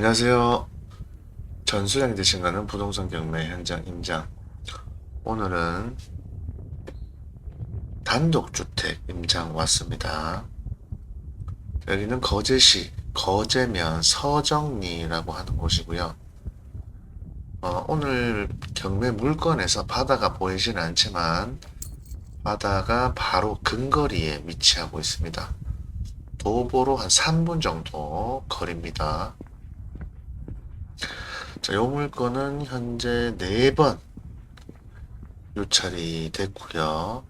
안녕하세요. 전수량이 되신 거는 부동산 경매 현장 임장. 오늘은 단독주택 임장 왔습니다. 여기는 거제시 거제면 서정리라고 하는 곳이고요. 어, 오늘 경매 물건에서 바다가 보이진 않지만 바다가 바로 근거리에 위치하고 있습니다. 도보로 한 3분 정도 거리입니다. 자, 요 물건은 현재 4번 요찰이 됐고요.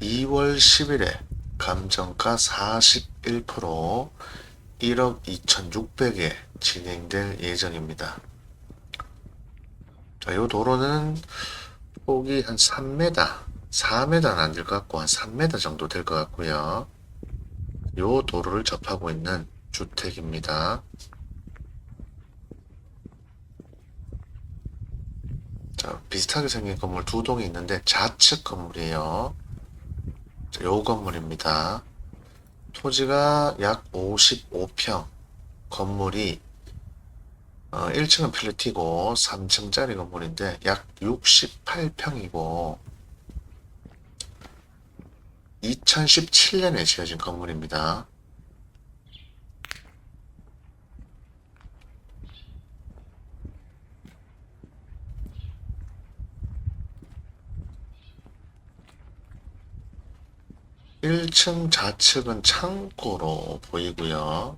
2월 10일에 감정가 41% 1억 2,600에 진행될 예정입니다. 자, 요 도로는 폭이 한 3m, 4m는 안 될 것 같고 한 3m 정도 될 것 같고요. 요 도로를 접하고 있는 주택입니다. 비슷하게 생긴 건물 두 동이 있는데 좌측 건물이에요. 자, 요 건물입니다. 토지가 약 55평. 건물이 어, 1층은 필리티고 3층짜리 건물인데 약 68평이고 2017년에 지어진 건물입니다. 일층 좌측은 창고로 보이고요.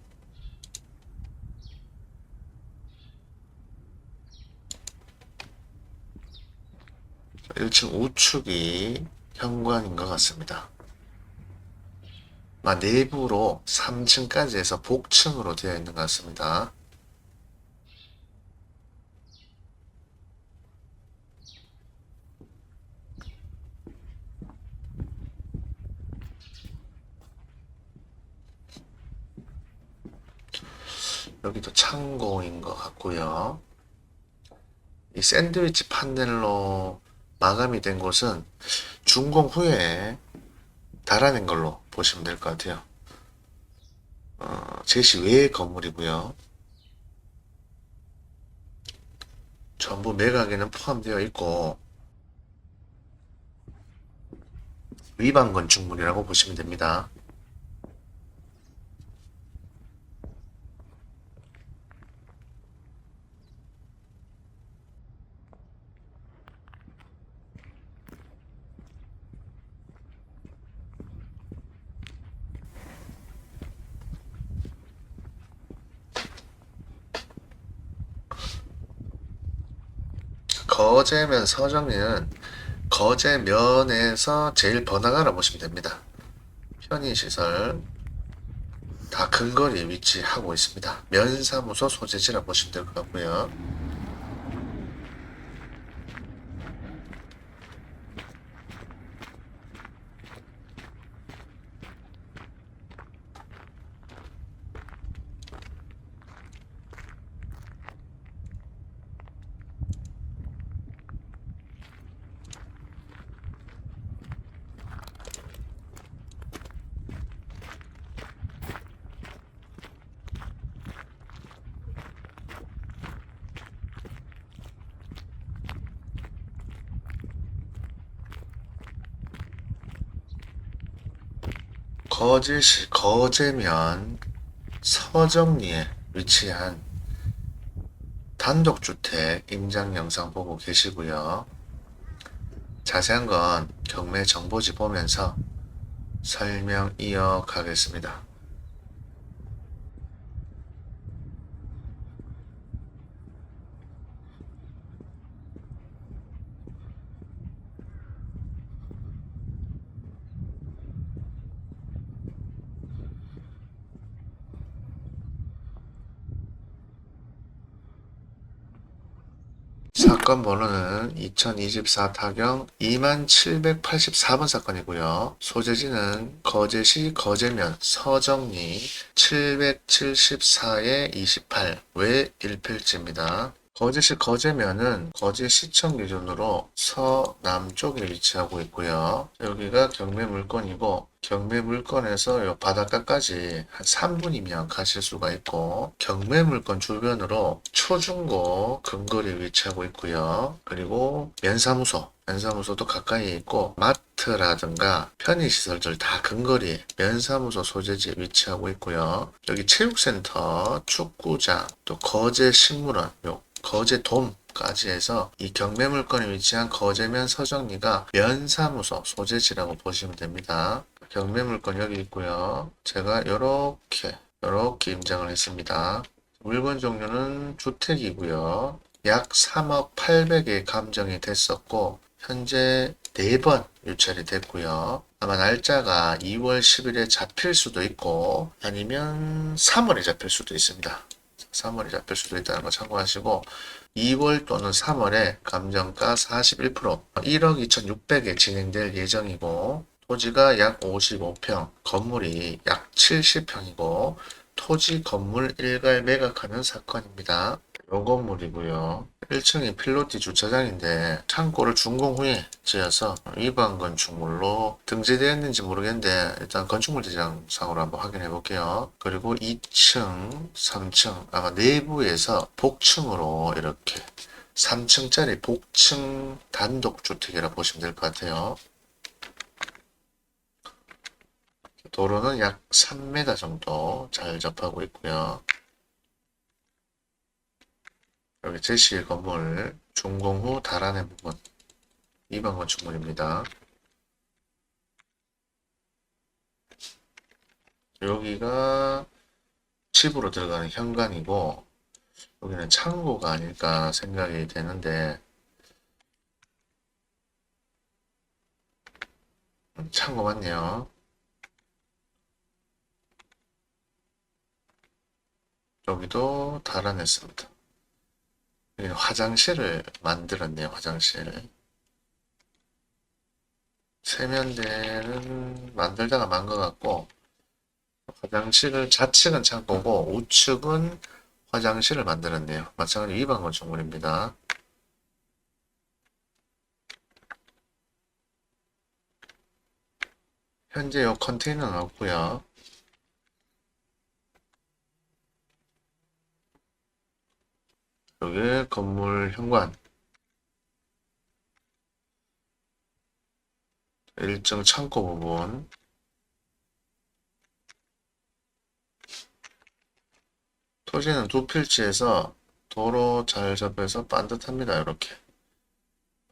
자, 1층 우측이 현관인 것 같습니다. 아, 내부로 3층까지 해서 복층으로 되어 있는 것 같습니다. 여기도 창고인 것 같고요. 이 샌드위치 판넬로 마감이 된 곳은 준공 후에 달아낸 걸로 보시면 될 것 같아요. 어, 제시 외의 건물이고요. 전부 매각에는 포함되어 있고 위반 건축물이라고 보시면 됩니다. 거제면 서정리는 거제면에서 제일 번화가라 보시면 됩니다. 편의시설 다 근거리에 위치하고 있습니다. 면사무소 소재지라 보시면 될 것 같고요. 거제시 거제면 서정리에 위치한 단독주택 임장 영상 보고 계시고요. 자세한 건 경매 정보지 보면서 설명 이어가겠습니다. 사건 번호는 2024 타경 2784번 사건이고요. 소재지는 거제시 거제면 서정리 774의 28 외 1필지입니다. 거제시 거제면은 거제시청 기준으로 서남쪽에 위치하고 있고요. 여기가 경매 물건이고 경매 물건에서 요 바닷가까지 한 3분이면 가실 수가 있고 경매 물건 주변으로 초중고 근거리 위치하고 있고요. 그리고 면사무소 면사무소도 가까이 있고 마트라든가 편의시설들 다 근거리 면사무소 소재지에 위치하고 있고요. 여기 체육센터, 축구장, 또 거제 식물원, 요 거제돔 까지 해서 이 경매 물건이 위치한 거제면 서정리가 면사무소 소재지라고 보시면 됩니다. 경매 물건 여기 있고요. 제가 이렇게 이렇게 임장을 했습니다. 물건 종류는 주택이고요. 약 3억 800에 감정이 됐었고 현재 4번 유찰이 됐고요. 아마 날짜가 2월 10일에 잡힐 수도 있고 아니면 3월에 잡힐 수도 있습니다. 3월에 잡힐 수도 있다는 거 참고하시고 2월 또는 3월에 감정가 41% 1억 2,600에 진행될 예정이고 토지가 약 55평, 건물이 약 70평이고 토지 건물 일괄 매각하는 사건입니다. 요 건물이고요. 1층이 필로티 주차장인데 창고를 준공 후에 지어서 위반 건축물로 등재되었는지 모르겠는데 일단 건축물 대장상으로 한번 확인해 볼게요. 그리고 2층, 3층 아마 내부에서 복층으로 이렇게 3층짜리 복층 단독주택이라 보시면 될 것 같아요. 도로는 약 3m 정도 잘 접하고 있고요. 여기 제시의 건물 준공 후 달안의 부분 2번 건축물입니다. 여기가 집으로 들어가는 현관이고 여기는 창고가 아닐까 생각이 되는데 음, 창고 맞네요. 여기도 달아냈습니다. 화장실을 만들었네요, 화장실. 세면대는 만들다가 만 것 같고, 화장실을 좌측은 창고고, 우측은 화장실을 만들었네요. 마찬가지로 위반 건축물입니다. 현재 요 컨테이너는 없고요. 여기 건물 현관. 1층 창고 부분. 토지는 두 필지에서 도로 잘 접해서 반듯합니다. 이렇게.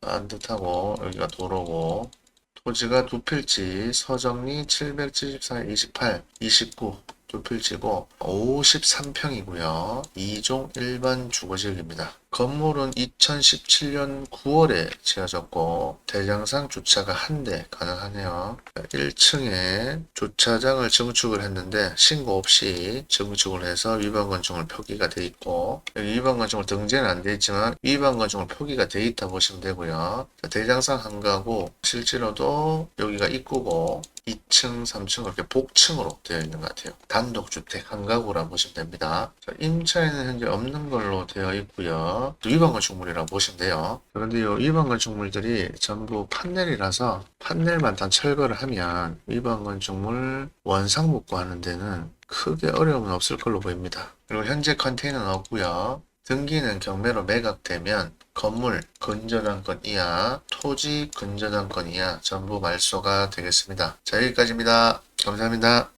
반듯하고 여기가 도로고. 토지가 두 필지 서정리 774, 28, 29 두 필지고 53평이고요. 2종 일반 주거지역입니다. 건물은 2017년 9월에 지어졌고 대장상 주차가 한 대 가능하네요. 1층에 주차장을 증축을 했는데 신고 없이 증축을 해서 위반 건축물 표기가 돼 있고 위반 건축물 등재는 안 돼 있지만 위반 건축물 표기가 돼 있다 보시면 되고요. 대장상 한가구 실제로도 여기가 입구고 2층, 3층 이렇게 복층으로 되어 있는 것 같아요. 단독주택 한 가구라 보시면 됩니다. 자, 임차에는 현재 없는 걸로 되어 있고요. 또 위반 건축물이라고 보시면 돼요. 그런데 이 위반 건축물들이 전부 판넬이라서 판넬만 단 철거를 하면 위반 건축물 원상 복구 하는 데는 크게 어려움은 없을 걸로 보입니다. 그리고 현재 컨테이너는 없고요. 등기는 경매로 매각되면 건물 근저당권 이하, 토지 근저당권 이하 전부 말소가 되겠습니다. 자, 여기까지입니다. 감사합니다.